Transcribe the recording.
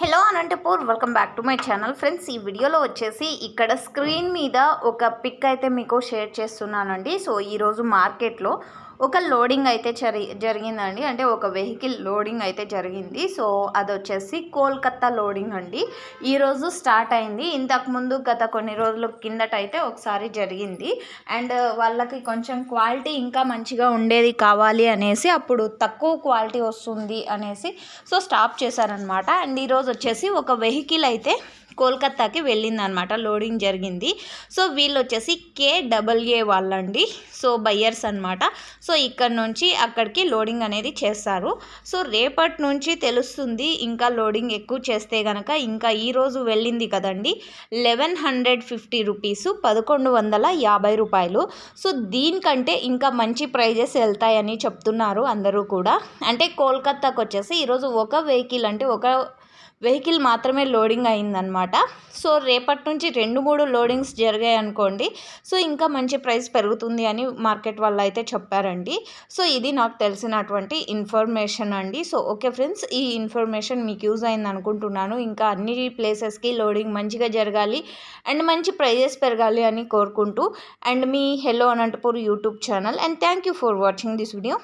Hello Anantapur welcome back to my channel. Friends ఈ వీడియోలో వచ్చేసి ఇక్కడ స్క్రీన్ మీద ఒక పిక్ అయితే మీకు షేర్ చేస్తున్నానండి. సో ఈరోజు మార్కెట్లో ఒక లోడింగ్ అయితే జరి జరిగిందండి. అంటే ఒక వెహికల్ లోడింగ్ అయితే జరిగింది. సో అది వచ్చేసి కోల్కత్తా లోడింగ్ అండి. ఈరోజు స్టార్ట్ అయింది. ఇంతకుముందు గత కొన్ని రోజుల కిందట అయితే ఒకసారి జరిగింది. అండ్ వాళ్ళకి కొంచెం క్వాలిటీ ఇంకా మంచిగా ఉండేది కావాలి అనేసి అప్పుడు తక్కువ క్వాలిటీ వస్తుంది అనేసి సో స్టాప్ చేశారనమాట అండ్ ఈరోజు వచ్చేసి ఒక వెహికల్ అయితే కోల్కత్తాకి వెళ్ళిందనమాట లోడింగ్ జరిగింది. సో వీళ్ళు వచ్చేసి కేడబ్ల్యూఏ వాళ్ళండి. సో బయ్యర్స్ అనమాట సో ఇక్కడ నుంచి అక్కడికి లోడింగ్ అనేది చేస్తారు. సో రేపటి నుంచి తెలుస్తుంది ఇంకా లోడింగ్ ఎక్కువ చేస్తే కనుక ఇంకా ఈరోజు వెళ్ళింది కదండి. లెవెన్ హండ్రెడ్ ఫిఫ్టీ రూపీస్ పదకొండు వందల యాభై రూపాయలు. సో దీనికంటే ఇంకా మంచి ప్రైజెస్ వెళ్తాయని చెప్తున్నారు అందరూ కూడా. అంటే కోల్కత్తాకు వచ్చేసి ఈరోజు ఒక వెహికల్ అంటే ఒక వెహికల్ మాత్రమే లోడింగ్ అయిందనమాట సో రేపటి నుంచి రెండు మూడు లోడింగ్స్ జరిగాయి అనుకోండి సో ఇంకా మంచి ప్రైస్ పెరుగుతుంది అని మార్కెట్ వాళ్ళు అయితే చెప్పారండి. సో ఇది నాకు తెలిసినటువంటి ఇన్ఫర్మేషన్ అండి. సో ఓకే ఫ్రెండ్స్ ఈ ఇన్ఫర్మేషన్ మీకు యూజ్ అయింది అనుకుంటున్నాను. ఇంకా అన్ని ప్లేసెస్కి లోడింగ్ మంచిగా జరగాలి అండ్ మంచి ప్రైజెస్ పెరగాలి అని కోరుకుంటూ and me hello Anantapur YouTube channel and thank you for watching this video